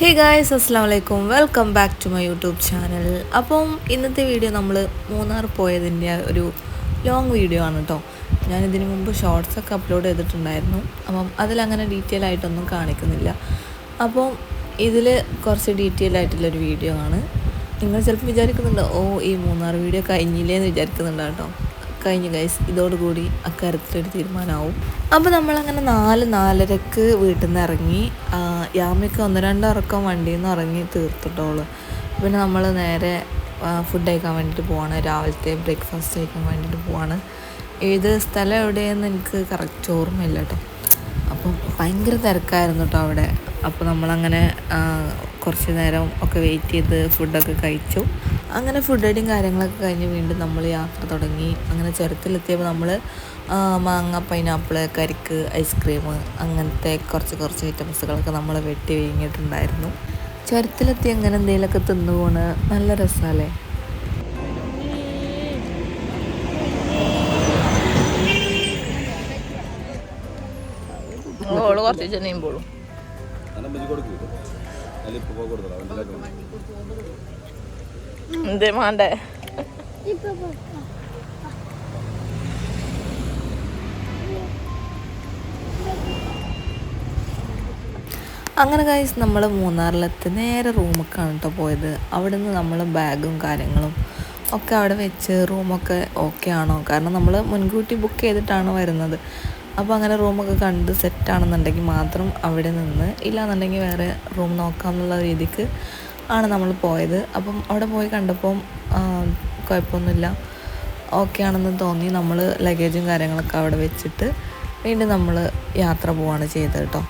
ഹേ guys അസ്സാം വലൈക്കും welcome back to my YouTube channel അപ്പം ഇന്നത്തെ വീഡിയോ നമ്മൾ മൂന്നാർ പോയതിന്റെ ഒരു ലോങ് വീഡിയോ ആണ് കേട്ടോ ഞാൻ ഇതിനു മുമ്പ് ഷോർട്സൊക്കെ അപ്ലോഡ് ചെയ്തിട്ടുണ്ടായിരുന്നു. അപ്പം അതിലങ്ങനെ ഡീറ്റെയിൽ ആയിട്ടൊന്നും കാണിക്കുന്നില്ല. അപ്പം ഇതിൽ കുറച്ച് ഡീറ്റെയിൽ ആയിട്ടുള്ളൊരു വീഡിയോ ആണ്. നിങ്ങൾ ചിലപ്പോൾ വിചാരിക്കുന്നുണ്ടോ ഓ ഈ മൂന്നാർ വീഡിയോ കഴിഞ്ഞില്ലേ എന്ന് വിചാരിക്കുന്നുണ്ടോ കേട്ടോ കഴിഞ്ഞു ഗൈസ് ഇതോടുകൂടി അക്കാര്യത്തിലൊരു തീരുമാനമാവും. അപ്പോൾ നമ്മളങ്ങനെ നാല് നാലരക്ക് വീട്ടിൽ നിന്ന് ഇറങ്ങി യാമിക്ക് ഒന്ന് രണ്ടിറക്കം വണ്ടിയിൽ നിന്ന് ഇറങ്ങി തീർത്തിട്ടോളൂ. പിന്നെ നമ്മൾ നേരെ ഫുഡ് കഴിക്കാൻ വേണ്ടിയിട്ട് പോവാണ്. രാവിലത്തെ ബ്രേക്ക്ഫാസ്റ്റ് കഴിക്കാൻ വേണ്ടിയിട്ട് പോവാണ്. ഏത് സ്ഥലം എവിടെയെന്ന് എനിക്ക് കറക്റ്റ് ഓർമ്മയില്ല കേട്ടോ അപ്പം ഭയങ്കര തിരക്കായിരുന്നു കേട്ടോ അവിടെ. അപ്പോൾ നമ്മളങ്ങനെ കുറച്ച് നേരം ഒക്കെ വെയിറ്റ് ചെയ്ത് ഫുഡൊക്കെ കഴിച്ചു. അങ്ങനെ ഫുഡ് ഐഡിയും കാര്യങ്ങളൊക്കെ കഴിഞ്ഞ് വീണ്ടും നമ്മൾ യാത്ര തുടങ്ങി. അങ്ങനെ ചുരത്തിലെത്തിയപ്പോൾ നമ്മൾ മാങ്ങ പൈനാപ്പിൾ കരിക്ക് ഐസ്ക്രീം അങ്ങനത്തെ കുറച്ച് കുറച്ച് ഐറ്റംസുകളൊക്കെ നമ്മൾ വെട്ടി വീങ്ങിയിട്ടുണ്ടായിരുന്നു ചുരത്തിലെത്തി അങ്ങനെ എന്തെങ്കിലുമൊക്കെ തിന്നു പോണ്. നല്ല രസമല്ലേ? ഓൾ കുറച്ച് ചെന്നീമ്പോളും കൊടുക്കും എന്തേ മാണ്ടേ അങ്ങനെ കായ്സ് നമ്മൾ മൂന്നാറിലെത്തി. നേരെ റൂമൊക്കെയാണ് കേട്ടോ പോയത്. അവിടെ നിന്ന് നമ്മൾ ബാഗും കാര്യങ്ങളും ഒക്കെ അവിടെ വെച്ച് റൂമൊക്കെ ഓക്കെ ആണോ? കാരണം നമ്മൾ മുൻകൂട്ടി ബുക്ക് ചെയ്തിട്ടാണ് വരുന്നത്. അപ്പോൾ അങ്ങനെ റൂമൊക്കെ കണ്ട് സെറ്റ് ആണെന്നുണ്ടെങ്കിൽ മാത്രം അവിടെ നിന്ന്. ഇല്ലാന്നുണ്ടെങ്കിൽ വേറെ റൂം നോക്കാം എന്നുള്ള രീതിക്ക് ആണ് നമ്മൾ പോയത്. അപ്പം അവിടെ പോയി കണ്ടപ്പം കുഴപ്പമൊന്നുമില്ല. ഓക്കെ ആണെന്ന് തോന്നി. നമ്മൾ ലഗേജും കാര്യങ്ങളൊക്കെ അവിടെ വെച്ചിട്ട് വീണ്ടും നമ്മൾ യാത്ര പോവാണ് ചെയ്തത് കേട്ടോ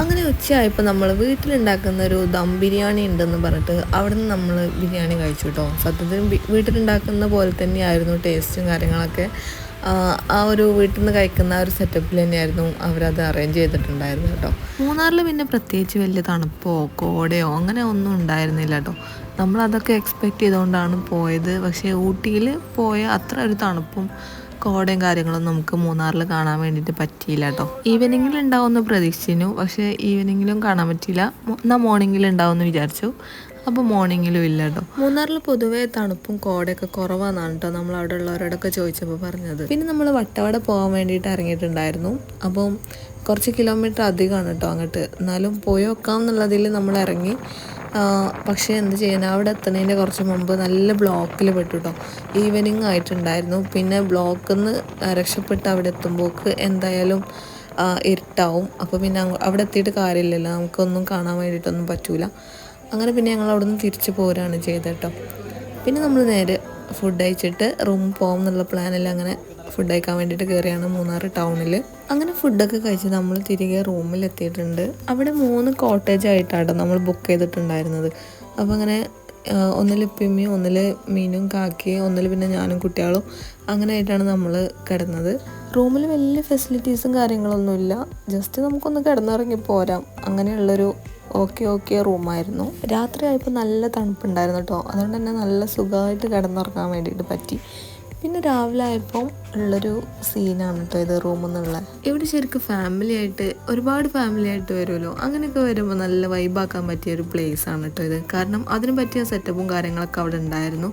അങ്ങനെ ഉച്ചയായപ്പോൾ നമ്മൾ വീട്ടിലുണ്ടാക്കുന്ന ഒരു ദം ബിരിയാണി ഉണ്ടെന്ന് പറഞ്ഞിട്ട് അവിടെ നിന്ന് നമ്മൾ ബിരിയാണി കഴിച്ചു കേട്ടോ സത്യത്തിൽ വീട്ടിലുണ്ടാക്കുന്ന പോലെ തന്നെയായിരുന്നു ടേസ്റ്റും കാര്യങ്ങളൊക്കെ. ആ, ഒരു വീട്ടിൽ നിന്ന് കഴിക്കുന്ന ആ ഒരു സെറ്റപ്പിൽ തന്നെയായിരുന്നു അവരത് അറേഞ്ച് ചെയ്തിട്ടുണ്ടായിരുന്നു കേട്ടോ. മൂന്നാറിൽ പിന്നെ പ്രത്യേകിച്ച് വലിയ തണുപ്പോ കോടയോ അങ്ങനെ ഒന്നും ഉണ്ടായിരുന്നില്ല കേട്ടോ. നമ്മളതൊക്കെ എക്സ്പെക്റ്റ് ചെയ്തുകൊണ്ടാണ് പോയത്. പക്ഷേ ഊട്ടിയിൽ പോയ അത്ര ഒരു തണുപ്പും കോടയും കാര്യങ്ങളും നമുക്ക് മൂന്നാറിൽ കാണാൻ വേണ്ടിയിട്ട് പറ്റിയില്ല കേട്ടോ. ഈവനിങ്ങിൽ ഉണ്ടാവുമെന്ന് പ്രതീക്ഷിച്ചിരുന്നു. പക്ഷേ ഈവനിങ്ങിലും കാണാൻ പറ്റിയില്ല. എന്നാൽ എന്നാ മോർണിംഗിൽ ഉണ്ടാവുമെന്ന് വിചാരിച്ചു. അപ്പോൾ മോർണിംഗിലും ഇല്ല കേട്ടോ മൂന്നാറിൽ പൊതുവേ തണുപ്പും കോടയൊക്കെ കുറവാണെന്നാണ് കേട്ടോ നമ്മൾ അവിടെ ഉള്ളവരോടൊക്കെ ചോദിച്ചപ്പോൾ പറഞ്ഞത്. പിന്നെ നമ്മൾ വട്ടവട പോകാൻ വേണ്ടിയിട്ട് ഇറങ്ങിയിട്ടുണ്ടായിരുന്നു. അപ്പം കുറച്ച് കിലോമീറ്റർ അധികമാണ് കേട്ടോ അങ്ങോട്ട്. എന്നാലും പോയി വെക്കാം എന്നുള്ളതിൽ നമ്മൾ ഇറങ്ങി പക്ഷേ എന്ത് ചെയ്യാൻ അവിടെ എത്തുന്നതിന്റെ കുറച്ച് മുമ്പ് നല്ല ബ്ലോക്കിൽ പെട്ടു കേട്ടോ ഈവനിങ് ആയിട്ടുണ്ടായിരുന്നു. പിന്നെ ബ്ലോക്കിൽ നിന്ന് രക്ഷപ്പെട്ട് അവിടെ എത്തുമ്പോൾക്ക് എന്തായാലും ഇരുട്ടാവും. അപ്പോൾ പിന്നെ അവിടെ എത്തിയിട്ട് കാര്യമില്ലല്ലോ. നമുക്കൊന്നും കാണാൻ വേണ്ടിയിട്ടൊന്നും പറ്റൂല. അങ്ങനെ പിന്നെ ഞങ്ങൾ അവിടെ നിന്ന് തിരിച്ചു പോരാണ് ചെയ്തത് കേട്ടോ. പിന്നെ നമ്മൾ നേരെ ഫുഡ് കഴിച്ചിട്ട് റൂം പോകും എന്നുള്ള പ്ലാനിൽ അങ്ങനെ ഫുഡ് കഴിക്കാൻ വേണ്ടിയിട്ട് കയറിയാണ് മൂന്നാർ ടൗണിൽ അങ്ങനെ ഫുഡൊക്കെ കഴിച്ച് നമ്മൾ തിരികെ റൂമിൽ എത്തിയിട്ടുണ്ട്. അവിടെ മൂന്ന് കോട്ടേജ് ആയിട്ടാണ് നമ്മൾ ബുക്ക് ചെയ്തിട്ടുണ്ടായിരുന്നത്. അപ്പോൾ അങ്ങനെ ഒന്നിൽ പിമ്മിയും ഒന്നിൽ മീനും കാക്കി ഒന്നിൽ പിന്നെ ഞാനും കുട്ടികളും അങ്ങനെ ആയിട്ടാണ് നമ്മൾ കിടന്നത്. റൂമിൽ വലിയ ഫെസിലിറ്റീസും കാര്യങ്ങളൊന്നുമില്ല. ജസ്റ്റ് നമുക്കൊന്ന് കിടന്നിറങ്ങി പോരാം. അങ്ങനെയുള്ളൊരു ഓക്കെ ഓക്കെ റൂമായിരുന്നു. രാത്രി ആയപ്പോൾ നല്ല തണുപ്പുണ്ടായിരുന്നു കേട്ടോ അതുകൊണ്ട് തന്നെ നല്ല സുഖമായിട്ട് കിടന്നുറങ്ങാൻ വേണ്ടിയിട്ട് പറ്റി. പിന്നെ രാവിലെ ആയപ്പോൾ ഉള്ളൊരു സീനാണ് കേട്ടോ ഇത് റൂമിൽ ഇവിടെ ശരിക്കും ഫാമിലി ആയിട്ട് ഒരുപാട് ഫാമിലി ആയിട്ട് വരുമല്ലോ. അങ്ങനെയൊക്കെ വരുമ്പോൾ നല്ല വൈബാക്കാൻ പറ്റിയ ഒരു പ്ലേസ് ആണ് കേട്ടോ ഇത്. കാരണം അതിന് പറ്റിയ സെറ്റപ്പും കാര്യങ്ങളൊക്കെ അവിടെ ഉണ്ടായിരുന്നു.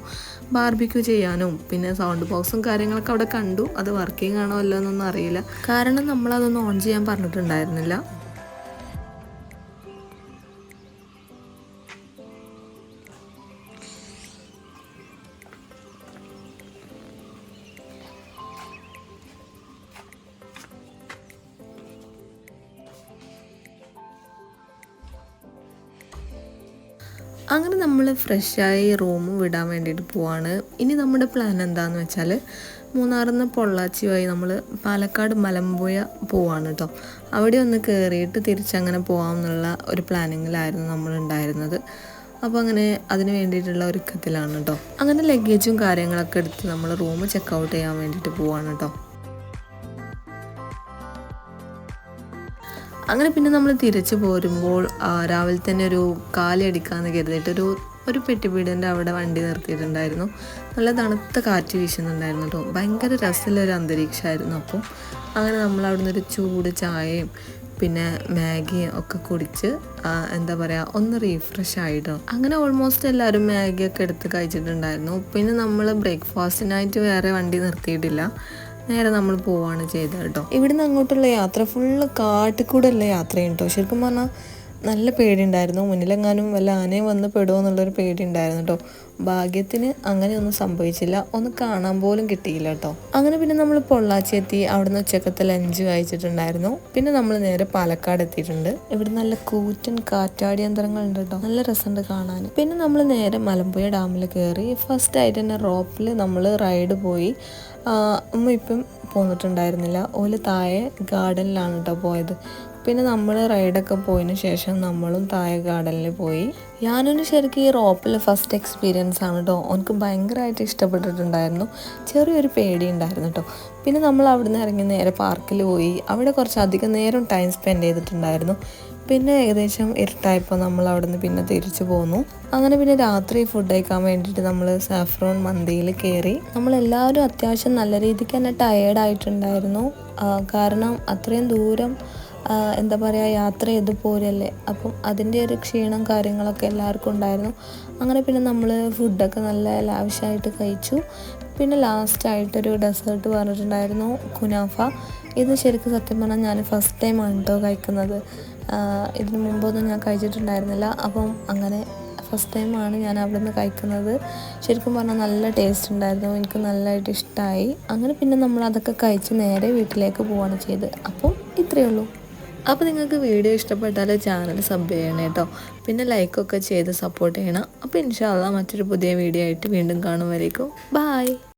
ബാർബിക്യൂ ചെയ്യാനും പിന്നെ സൗണ്ട് ബോക്സും കാര്യങ്ങളൊക്കെ അവിടെ കണ്ടു. അത് വർക്കിംഗ് ആണോ അല്ലോ എന്നൊന്നും അറിയില്ല. കാരണം നമ്മളതൊന്നും ഓൺ ചെയ്യാൻ പറഞ്ഞിട്ടുണ്ടായിരുന്നില്ല. അങ്ങനെ നമ്മൾ ഫ്രഷായി റൂം വിടാൻ വേണ്ടിയിട്ട് പോവാണ്. ഇനി നമ്മുടെ പ്ലാൻ എന്താന്ന് വെച്ചാൽ മൂന്നാറിൽ നിന്ന് പൊള്ളാച്ചി വഴി നമ്മൾ പാലക്കാട് മലമ്പുഴ പോവാണ് കേട്ടോ അവിടെ ഒന്ന് കയറിയിട്ട് തിരിച്ചങ്ങനെ പോകാമെന്നുള്ള ഒരു പ്ലാനിങ്ങിലായിരുന്നു നമ്മൾ ഉണ്ടായിരുന്നത് അപ്പോൾ അങ്ങനെ അതിന് വേണ്ടിയിട്ടുള്ള ഒരുക്കത്തിലാണ് കേട്ടോ അങ്ങനെ ലഗേജും കാര്യങ്ങളൊക്കെ എടുത്ത് നമ്മൾ റൂം ചെക്ക് ഔട്ട് ചെയ്യാൻ വേണ്ടിയിട്ട് പോവാണ് കേട്ടോ അങ്ങനെ പിന്നെ നമ്മൾ തിരിച്ചു പോരുമ്പോൾ രാവിലെ തന്നെ ഒരു കാലി അടിക്കാന്ന് കരുതിയിട്ട് ഒരു ഒരു പെട്ടിപ്പീടിന്റെ അവിടെ വണ്ടി നിർത്തിയിട്ടുണ്ടായിരുന്നു. നല്ല തണുത്ത കാറ്റ് വീശുന്നുണ്ടായിരുന്നു കേട്ടോ. ഭയങ്കര രസമുള്ളൊരു അന്തരീക്ഷമായിരുന്നു അപ്പം. അങ്ങനെ നമ്മൾ അവിടെ നിന്നൊരു ചൂട് ചായയും പിന്നെ മാഗിയും ഒക്കെ കുടിച്ച് എന്താ പറയുക ഒന്ന് റീഫ്രഷ് ആയിട്ടോ അങ്ങനെ ഓൾമോസ്റ്റ് എല്ലാവരും മാഗിയൊക്കെ എടുത്ത് കഴിച്ചിട്ടുണ്ടായിരുന്നു. പിന്നെ നമ്മൾ ബ്രേക്ക്ഫാസ്റ്റിനായിട്ട് വേറെ വണ്ടി നിർത്തിയിട്ടില്ല. നേരെ നമ്മൾ പോവാണ് ചെയ്തത് കേട്ടോ. ഇവിടുന്ന് അങ്ങോട്ടുള്ള യാത്ര ഫുള്ള് കാട്ടിക്കൂടെയുള്ള യാത്രയും കേട്ടോ ശരിക്കും പറഞ്ഞാൽ നല്ല പേടിയുണ്ടായിരുന്നു. മുന്നിലെങ്ങാനും വല്ല ആനയും വന്ന് പെടുമോ എന്നുള്ളൊരു പേടി ഉണ്ടായിരുന്നു കേട്ടോ ഭാഗ്യത്തിന് അങ്ങനെയൊന്നും സംഭവിച്ചില്ല. ഒന്ന് കാണാൻ പോലും കിട്ടിയില്ല കേട്ടോ അങ്ങനെ പിന്നെ നമ്മൾ പൊള്ളാച്ചി എത്തി. അവിടുന്ന് ഉച്ചക്കത്തെ ലഞ്ച് കഴിച്ചിട്ടുണ്ടായിരുന്നു. പിന്നെ നമ്മൾ നേരെ പാലക്കാട് എത്തിയിട്ടുണ്ട്. ഇവിടെ നല്ല കൂറ്റൻ കാറ്റാടി യന്ത്രങ്ങളുണ്ട് കേട്ടോ നല്ല രസമുണ്ട് കാണാൻ. പിന്നെ നമ്മൾ നേരെ മലമ്പുഴ ഡാമിൽ കയറി ഫസ്റ്റ് ആയിട്ട് തന്നെ റോപ്പിൽ നമ്മൾ റൈഡ് പോയി. അമ്മ ഇപ്പം പോന്നിട്ടുണ്ടായിരുന്നില്ല. ഓൽ താഴെ ഗാർഡനിലാണ് കേട്ടോ പോയത്. പിന്നെ നമ്മൾ റൈഡൊക്കെ പോയതിന് ശേഷം നമ്മളും തായ ഗാർഡനിൽ പോയി. ഞാനൊരു ശരിക്കും ഈ റോപ്പിൽ ഫസ്റ്റ് എക്സ്പീരിയൻസ് ആണ് കേട്ടോ എനിക്ക് ഭയങ്കരമായിട്ട് ഇഷ്ടപ്പെട്ടിട്ടുണ്ടായിരുന്നു. ചെറിയൊരു പേടി ഉണ്ടായിരുന്നു കേട്ടോ പിന്നെ നമ്മൾ അവിടുന്ന് ഇറങ്ങി നേരെ പാർക്കിൽ പോയി. അവിടെ കുറച്ച് അധികം നേരം ടൈം സ്പെൻഡ് ചെയ്തിട്ടുണ്ടായിരുന്നു. പിന്നെ ഏകദേശം ഇരുട്ടായപ്പോൾ നമ്മൾ അവിടുന്ന് പിന്നെ തിരിച്ചു പോന്നു. അങ്ങനെ പിന്നെ രാത്രി ഫുഡ് കഴിക്കാൻ വേണ്ടിയിട്ട് നമ്മൾ സാഫ്രോൺ മന്തിയിൽ കയറി നമ്മളെല്ലാവരും അത്യാവശ്യം നല്ല രീതിക്ക് തന്നെ ടയേർഡായിട്ടുണ്ടായിരുന്നു കാരണം അത്രയും ദൂരം എന്താ പറയുക യാത്ര ചെയ്ത് പോരല്ലേ അപ്പം അതിന്റെ ഒരു ക്ഷീണം കാര്യങ്ങളൊക്കെ എല്ലാവർക്കും ഉണ്ടായിരുന്നു. അങ്ങനെ പിന്നെ നമ്മൾ ഫുഡൊക്കെ നല്ല ലാവിഷായിട്ട് കഴിച്ചു. പിന്നെ ലാസ്റ്റായിട്ടൊരു ഡെസേർട്ട് പറഞ്ഞിട്ടുണ്ടായിരുന്നു കുനാഫ. ഇത് ശരിക്കും സത്യം പറഞ്ഞാൽ ഞാൻ ഫസ്റ്റ് ടൈമാണ് കേട്ടോ കഴിക്കുന്നത്. ഇതിന് മുമ്പൊന്നും ഞാൻ കഴിച്ചിട്ടുണ്ടായിരുന്നില്ല. അപ്പം അങ്ങനെ ഫസ്റ്റ് ടൈമാണ് ഞാൻ അവിടെ നിന്ന് കഴിക്കുന്നത്. ശരിക്കും പറഞ്ഞാൽ നല്ല ടേസ്റ്റ് ഉണ്ടായിരുന്നു എനിക്ക് നല്ലതായിട്ട് ഇഷ്ടമായി അങ്ങനെ പിന്നെ നമ്മൾ അതൊക്കെ കഴിച്ച് നേരെ വീട്ടിലേക്ക് പോവാണ് ചെയ്ത് അപ്പം ഇത്രയേ ഉള്ളൂ. അപ്പോൾ നിങ്ങൾക്ക് വീഡിയോ ഇഷ്ടപ്പെട്ടാൽ ചാനൽ സബ് ചെയ്യണം കേട്ടോ പിന്നെ ലൈക്കൊക്കെ ചെയ്ത് സപ്പോർട്ട് ചെയ്യണം. അപ്പോൾ ഇൻഷാല്ല മറ്റൊരു പുതിയ വീഡിയോ ആയിട്ട് വീണ്ടും കാണും വരേക്കും. ബായ്